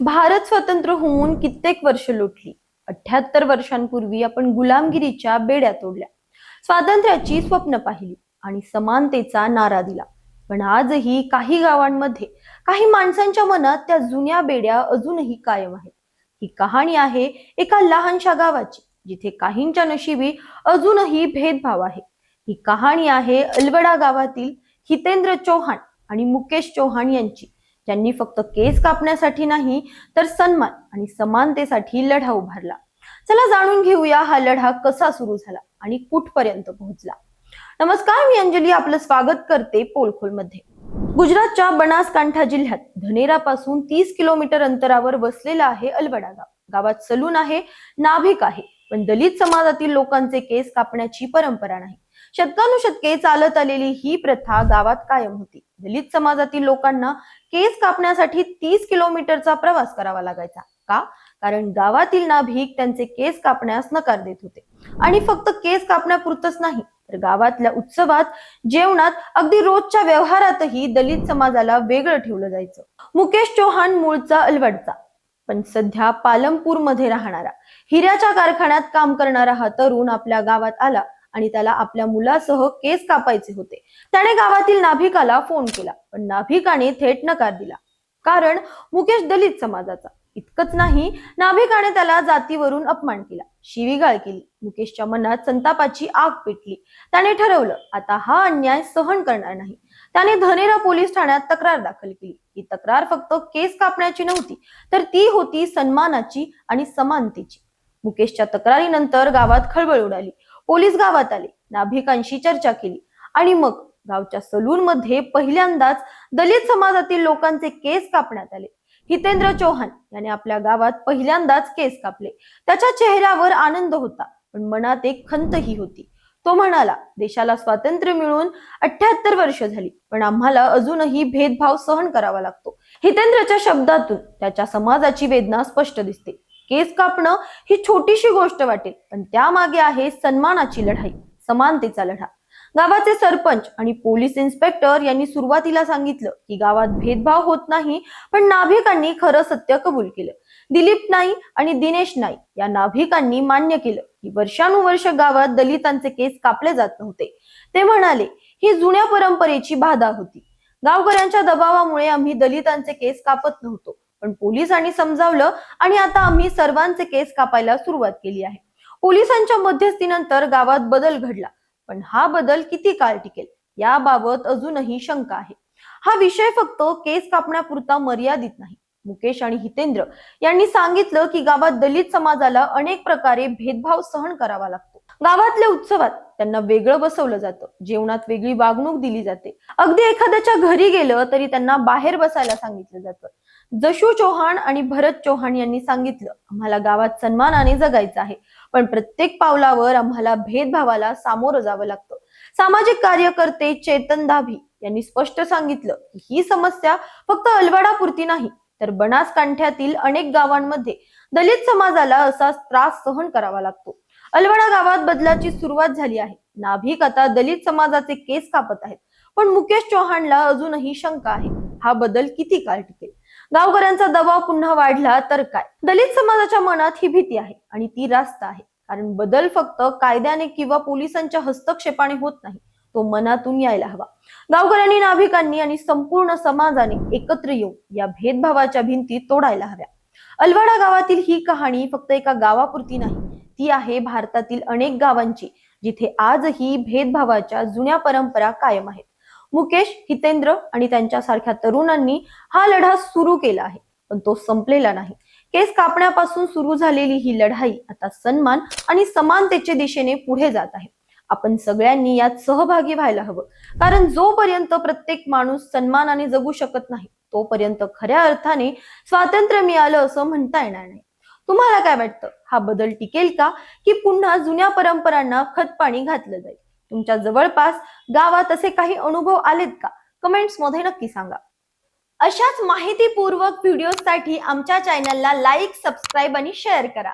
भारत स्वतंत्र होऊन कित्येक वर्ष लोटली. अठ्याहत्तर वर्षांपूर्वी आपण गुलामगिरीच्या बेड्या तोडल्या. स्वातंत्र्याची स्वप्न पाहिली आणि समानतेचा नारा दिला. पण आजही काही गावांमध्ये काही माणसांच्या मनात त्या जुन्या बेड्या अजूनही कायम आहेत. ही कहाणी आहे एका लहानशा गावाची जिथे काहींच्या नशिबी अजूनही भेदभाव आहे. ही कहाणी आहे अलवडा गावातील हितेंद्र चौहान आणि मुकेश चौहान यांची. ज्यांनी फक्त केस कापण्यासाठी नाही तर सन्मान आणि समानतेसाठी लढा उभारला. चला जाणून घेऊया हा लढा कसा सुरू झाला आणि कुठपर्यंत पोहोचला. नमस्कार मी अंजली आपलं स्वागत करते पोलखोलमध्ये. गुजरातच्या बनासकांठा जिल्ह्यात धनेरापासून तीस किलोमीटर अंतरावर वसलेला आहे अलवडा गाव. गावात सलून आहे नाभिक आहे पण दलित समाजातील लोकांचे केस कापण्याची परंपरा नाही. शतकानुशतके चालत आलेली ही प्रथा गावात कायम होती. दलित समाजातील लोकांना केस कापण्यासाठी तीस किलोमीटरचा प्रवास करावा लागायचा. का? कारण गावातील नाभिक त्यांचे केस कापण्यास नकार देत होते. आणि फक्त केस कापण्यापुरतच नाही तर गावातल्या उत्सवात जेवणात अगदी रोजच्या व्यवहारातही दलित समाजाला वेगळं ठेवलं जायचं. मुकेश चौहान मूळचा अलवडचा. पण सध्या पालमपूरमध्ये राहणारा हिऱ्याच्या कारखान्यात काम करणारा हा तरुण आपल्या गावात आला. आणि त्याला आपल्या मुलासह केस कापायचे होते. त्याने गावातील नाभिकाला फोन केला पण नाभिकाने थेट नकार दिला. कारण मुकेश दलित समाजाचा. इतकंच नाही नाभिकाने त्याला जातीवरून अपमान केला. शिवीगाळ केली. मुकेशच्या मनात संतापाची आग पेटली. त्याने ठरवलं आता हा अन्याय सहन करणार नाही. त्याने धनेरा पोलीस ठाण्यात तक्रार दाखल केली. ही तक्रार फक्त केस कापण्याची नव्हती तर ती होती सन्मानाची आणि समानतेची. मुकेशच्या तक्रारीनंतर गावात खळबळ उडाली. पोलीस गावात आले. नाभिकांशी चर्चा केली. आणि मग गावच्या सलून मध्ये पहिल्यांदाच दलित समाजातील लोकांचे केस कापण्यात आले. हितेंद्र चौहान याने आपल्या गावात पहिल्यांदाच केस कापले. त्याच्या चेहऱ्यावर आनंद होता पण मनात एक खंतही होती. तो म्हणाला देशाला स्वातंत्र्य मिळून अठ्याहत्तर वर्ष झाली पण आम्हाला अजूनही भेदभाव सहन करावा लागतो. हितेंद्रच्या शब्दातून त्याच्या समाजाची वेदना स्पष्ट दिसते. केस कापणं ही छोटीशी गोष्ट वाटेल पण त्यामागे आहे सन्मानाची लढाई समानतेचा लढा. गावाचे सरपंच आणि पोलीस इन्स्पेक्टर यांनी सुरुवातीला सांगितलं की गावात भेदभाव होत नाही पण नाभिकांनी खरं सत्य कबूल केलं. दिलीप नाई आणि दिनेश नाई या नाभिकांनी मान्य केलं की वर्षानुवर्ष गावात दलितांचे केस कापले जात नव्हते. ते म्हणाले ही जुन्या परंपरेची बाधा होती. गावकऱ्यांच्या दबावामुळे आम्ही दलितांचे केस कापत नव्हतो. पण पोलिसांनी समजावलं आणि आता आम्ही सर्वांचे केस कापायला सुरुवात केली आहे. पोलिसांच्या मध्यस्थीनंतर गावात बदल घडला पण हा बदल किती काळ टिकेल याबाबत अजूनही शंका आहे. हा विषय फक्त केस कापण्यापुरता मर्यादित नाही. मुकेश आणि हितेंद्र यांनी सांगितलं की गावात दलित समाजाला अनेक प्रकारे भेदभाव सहन करावा लागतो. गावातल्या उत्सवात त्यांना वेगळं बसवलं जातं. जेवणात वेगळी वागणूक दिली जाते. अगदी एखाद्याच्या घरी गेलं तरी त्यांना बाहेर बसायला सांगितलं जातं. जशू चौहान आणि भरत चौहान यांनी सांगितलं आम्हाला गावात सन्मानाने जगायचं आहे. पण प्रत्येक पावलावर आम्हाला भेदभावाला सामोरं जावं लागतं. सामाजिक कार्यकर्ते चेतन दाभी यांनी स्पष्ट सांगितलं की ही समस्या फक्त अलवाडापुरती नाही तर बनासकांठ्यातील अनेक गावांमध्ये दलित समाजाला असा त्रास सहन करावा लागतो. अलवाडा गावात बदलाची सुरुवात झाली आहे. नाभिक आता दलित समाजाचे केस कापत आहेत. पण मुकेश चौहानला अजूनही शंका आहे. हा बदल किती काळ टिकेल? गावकऱ्यांचा दबाव पुन्हा वाढला तर काय? दलित समाजाच्या मनात ही भीती आहे आणि ती रास्त आहे. कारण बदल फक्त कायद्याने किंवा पोलिसांच्या हस्तक्षेपाने होत नाही. तो मनातून यायला हवा. गावकऱ्यांनी नाभिकांनी आणि संपूर्ण समाजाने एकत्र येऊन या भेदभावाच्या भिंती तोडायला हव्या. अलवाडा गावातील ही कहाणी फक्त एका गावापुरती नाही ती आहे भारतातील अनेक गावांची जिथे आजही भेदभावाच्या जुन्या परंपरा कायम आहेत. मुकेश हितेंद्र आणि त्यांच्यासारख्या तरुणांनी हा लढा सुरू केला आहे पण तो संपलेला नाही. केस कापण्यापासून सुरू झालेली ही लढाई आता सन्मान आणि समानतेच्या दिशेने पुढे जात आहे. आपण सगळ्यांनी यात सहभागी व्हायला हवं कारण जोपर्यंत प्रत्येक माणूस सन्मानाने जगू शकत नाही तोपर्यंत खऱ्या अर्थाने स्वातंत्र्य मिळालं असं म्हणता येणार नाही. तुम्हाला काय वाटतं? हा बदल टिकेल का? की पुन्हा जुन्या परंपरांना खतपाणी घातलं जाईल? तुमच्या जवळपास गावात असे काही अनुभव आलेत का? कमेंट्समध्ये नक्की सांगा. अशाच माहितीपूर्वक व्हिडिओसाठी आमच्या चॅनलला लाईक सबस्क्राईब आणि शेअर करा.